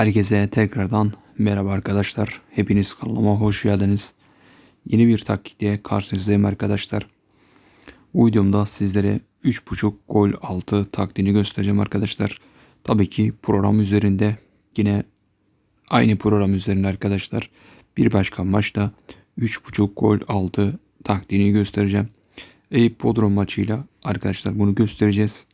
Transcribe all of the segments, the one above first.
Herkese tekrardan merhaba arkadaşlar. Hepiniz kanalıma hoş geldiniz. Yeni bir taktikle karşınızdayım arkadaşlar. Bu videomda sizlere 3.5 gol altı taktiğini göstereceğim arkadaşlar. Tabii ki program üzerinde yine aynı program üzerinde arkadaşlar. Bir başka maçta 3.5 gol altı taktiğini göstereceğim. Eyüp Bodrum maçıyla arkadaşlar bunu göstereceğiz.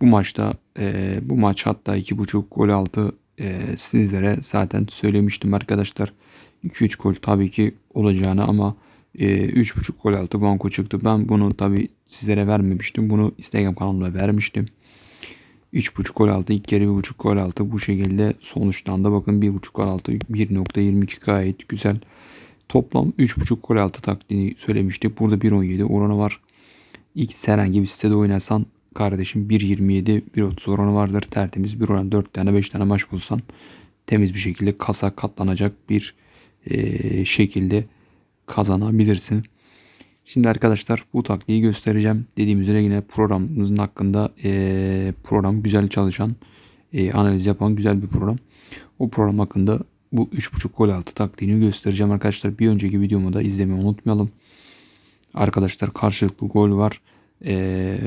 Bu maçta e, bu maç hatta 2.5 gol altı e, sizlere zaten söylemiştim arkadaşlar. 2-3 gol tabii ki olacağını ama e, 3.5 gol altı banko çıktı. Ben bunu tabii sizlere vermemiştim. Bunu Instagram kanalımda vermiştim. 3.5 gol altı ilk yarı 1.5 gol altı bu şekilde sonuçlandı. Bakın 1.5 gol altı 1.22 gayet güzel. Toplam 3.5 gol altı taktiğini söylemiştik. Burada 1.17 oranı var. X herhangi bir sitede oynarsan kardeşim 1.27 1.30 oranı vardır. Tertemiz bir oran 4 tane 5 tane maç bulsan temiz bir şekilde kasa katlanacak bir e, şekilde kazanabilirsin. Şimdi arkadaşlar bu taktiği göstereceğim. Dediğim üzere yine programımızın hakkında e, program güzel çalışan e, analiz yapan güzel bir program. O program hakkında bu 3.5 gol altı taktiğini göstereceğim arkadaşlar. Bir önceki videomu da izlemeyi unutmayalım. Arkadaşlar karşılıklı gol var. E,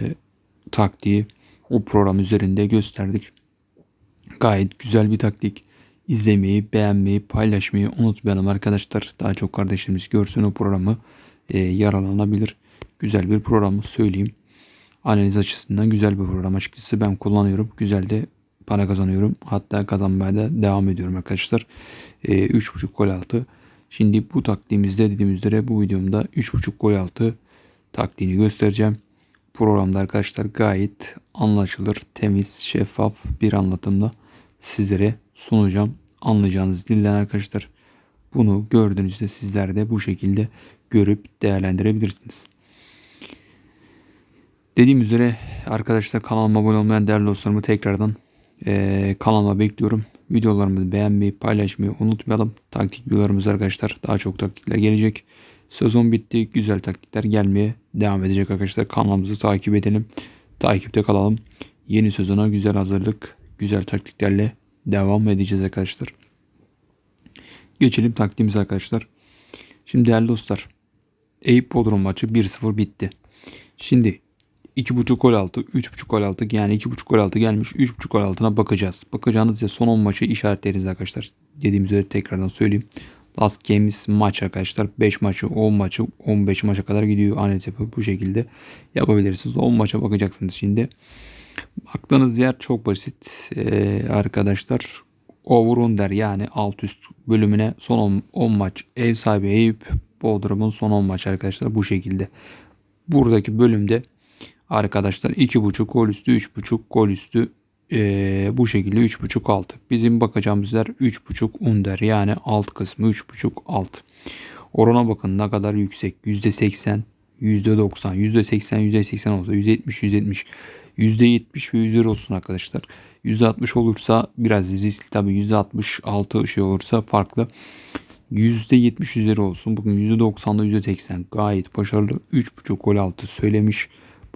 taktiği o program üzerinde gösterdik. Gayet güzel bir taktik. İzlemeyi, beğenmeyi, paylaşmayı unutmayalım arkadaşlar. Daha çok kardeşlerimiz görsün o programı e, yararlanabilir. Güzel bir programı söyleyeyim. Analiz açısından güzel bir program açıkçası. Ben kullanıyorum. Güzel de para kazanıyorum. Hatta kazanmaya da devam ediyorum arkadaşlar. E, 3.5 gol altı. Şimdi bu taktiğimizde dediğim üzere bu videomda 3.5 gol altı taktiğini göstereceğim. Programda arkadaşlar gayet anlaşılır, temiz, şeffaf bir anlatımla sizlere sunacağım. Anlayacağınız dilden arkadaşlar. Bunu gördüğünüzde sizler de bu şekilde görüp değerlendirebilirsiniz. Dediğim üzere arkadaşlar kanalıma abone olmayan değerli dostlarımı tekrardan e, kanalıma bekliyorum. Videolarımızı beğenmeyi, paylaşmayı unutmayalım. Taktik videolarımız arkadaşlar daha çok taktikler gelecek. Sezon bitti. Güzel taktikler gelmeye devam edecek arkadaşlar. Kanalımızı takip edelim. Takipte kalalım. Yeni sezona güzel hazırlık, güzel taktiklerle devam edeceğiz arkadaşlar. Geçelim taktiğimiz arkadaşlar. Şimdi değerli dostlar. Eyüp Bodrum maçı 1-0 bitti. Şimdi 2.5 gol altı, 3.5 gol altı yani 2.5 gol altı gelmiş. 3.5 gol altına bakacağız. Bakacağınız ya son 10 maçı işaretleriz arkadaşlar. Dediğim üzere tekrardan söyleyeyim. Last Games maç arkadaşlar. 5 maçı, 10 maçı, 15 maça kadar gidiyor. Analiz yapıp bu şekilde yapabilirsiniz. 10 maça bakacaksınız şimdi. Baktığınız yer çok basit ee, arkadaşlar. Over under yani alt üst bölümüne son 10, 10 maç ev sahibi Eyüp Bodrum'un son 10 maç arkadaşlar bu şekilde. Buradaki bölümde arkadaşlar 2.5 gol üstü 3.5 gol üstü ee, bu şekilde 3.5 altı. Bizim bakacağımız yer 3.5 under yani alt kısmı 3.5 alt. Orana bakın ne kadar yüksek. %80, %90, %80, %80 olsa %70, %70, %70 ve %100 olsun arkadaşlar. %60 olursa biraz riskli tabi %66 şey olursa farklı. %70 üzeri olsun. Bugün %90'da %80 gayet başarılı. 3.5 gol altı söylemiş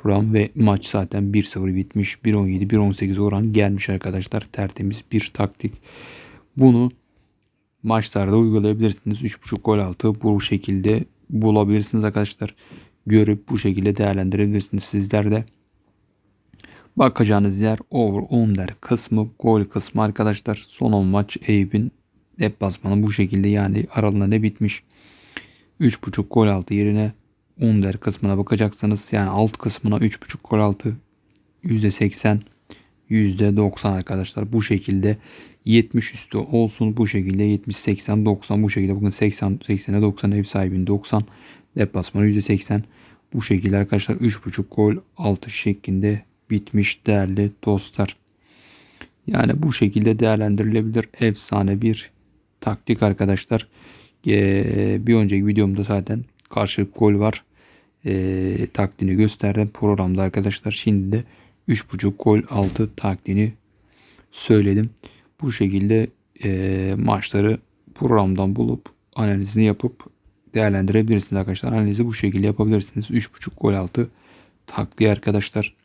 program ve maç zaten 1-0 bitmiş. 1-17, 1-18 oran gelmiş arkadaşlar. Tertemiz bir taktik. Bunu maçlarda uygulayabilirsiniz. 3.5 gol altı bu şekilde bulabilirsiniz arkadaşlar. Görüp bu şekilde değerlendirebilirsiniz sizler de. Bakacağınız yer over under kısmı gol kısmı arkadaşlar. Son 10 maç Eyüp'ün deplasmanı bu şekilde yani aralığında ne bitmiş. 3.5 gol altı yerine under kısmına bakacaksınız. Yani alt kısmına 3.5 gol altı %80 %90 arkadaşlar. Bu şekilde 70 üstü olsun. Bu şekilde 70 80 90 bu şekilde bakın 80 80'e 90 ev sahibinin 90 deplasmanı %80 bu şekilde arkadaşlar 3.5 gol altı şeklinde bitmiş değerli dostlar. Yani bu şekilde değerlendirilebilir. Efsane bir taktik arkadaşlar. Ee, bir önceki videomda zaten karşılık gol var. E, taktiğini gösterdim programda arkadaşlar. Şimdi de 3.5 gol altı taktiğini söyledim. Bu şekilde e, maçları programdan bulup analizini yapıp değerlendirebilirsiniz arkadaşlar. Analizi bu şekilde yapabilirsiniz. 3.5 gol altı taktiği arkadaşlar.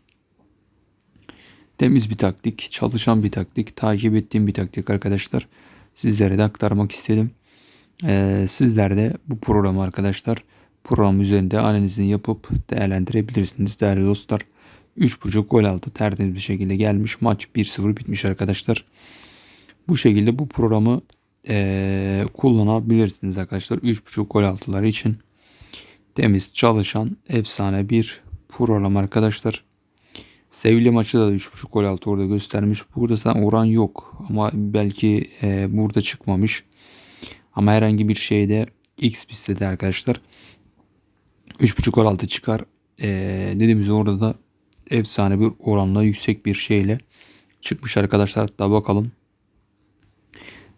Temiz bir taktik, çalışan bir taktik, takip ettiğim bir taktik arkadaşlar. Sizlere de aktarmak istedim. Ee, sizler de bu programı arkadaşlar program üzerinde analizini yapıp değerlendirebilirsiniz değerli dostlar. 3.5 gol altı tertemiz bir şekilde gelmiş. Maç 1-0 bitmiş arkadaşlar. Bu şekilde bu programı eee, kullanabilirsiniz arkadaşlar. 3.5 gol altıları için temiz çalışan efsane bir program arkadaşlar. Sevilla maçı da 3.5 gol altı orada göstermiş. Burada zaten oran yok ama belki eee, burada çıkmamış. Ama herhangi bir şeyde X listede arkadaşlar 3.5 gol altı çıkar. Eee dediğimiz orada da efsane bir oranla yüksek bir şeyle çıkmış arkadaşlar. Hatta bakalım.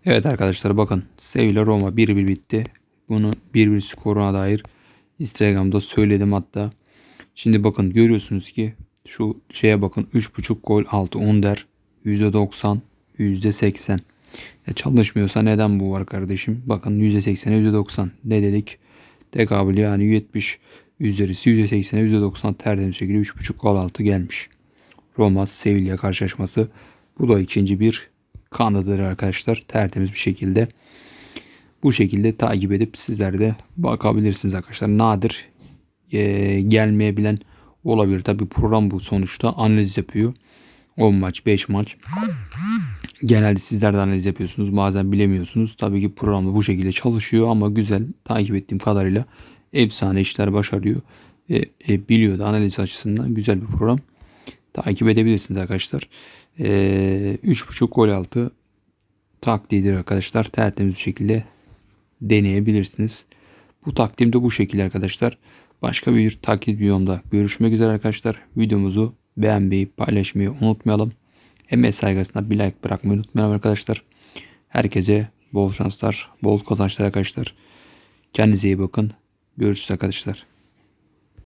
Evet arkadaşlar bakın Sevilla Roma 1-1 bitti. Bunu 1-1 skoruna dair Instagram'da söyledim hatta. Şimdi bakın görüyorsunuz ki şu şeye bakın 3.5 gol altı under %90 %80. Ya çalışmıyorsa neden bu var kardeşim? Bakın %80'e %90 ne dedik? Tekabül yani 70 üzerisi %80'e %90 tertemiz şekilde 3.5 gol altı gelmiş. Roma Sevilla karşılaşması. Bu da ikinci bir kanıdır arkadaşlar. Tertemiz bir şekilde. Bu şekilde takip edip sizler de bakabilirsiniz arkadaşlar. Nadir e, gelmeyebilen olabilir. Tabi program bu sonuçta analiz yapıyor. 10 maç 5 maç. Genelde sizler de analiz yapıyorsunuz. Bazen bilemiyorsunuz. Tabii ki programda bu şekilde çalışıyor ama güzel takip ettiğim kadarıyla efsane işler başarıyor. E, e, biliyor da analiz açısından güzel bir program. Takip edebilirsiniz arkadaşlar. E, 3.5 gol altı taktiğidir arkadaşlar. Tertemiz bir şekilde deneyebilirsiniz. Bu takdim de bu şekilde arkadaşlar. Başka bir takip videomda görüşmek üzere arkadaşlar. Videomuzu beğenmeyi, paylaşmayı unutmayalım. Emeğe saygısına bir like bırakmayı unutmayalım arkadaşlar. Herkese bol şanslar, bol kazançlar arkadaşlar. Kendinize iyi bakın. Görüşürüz arkadaşlar.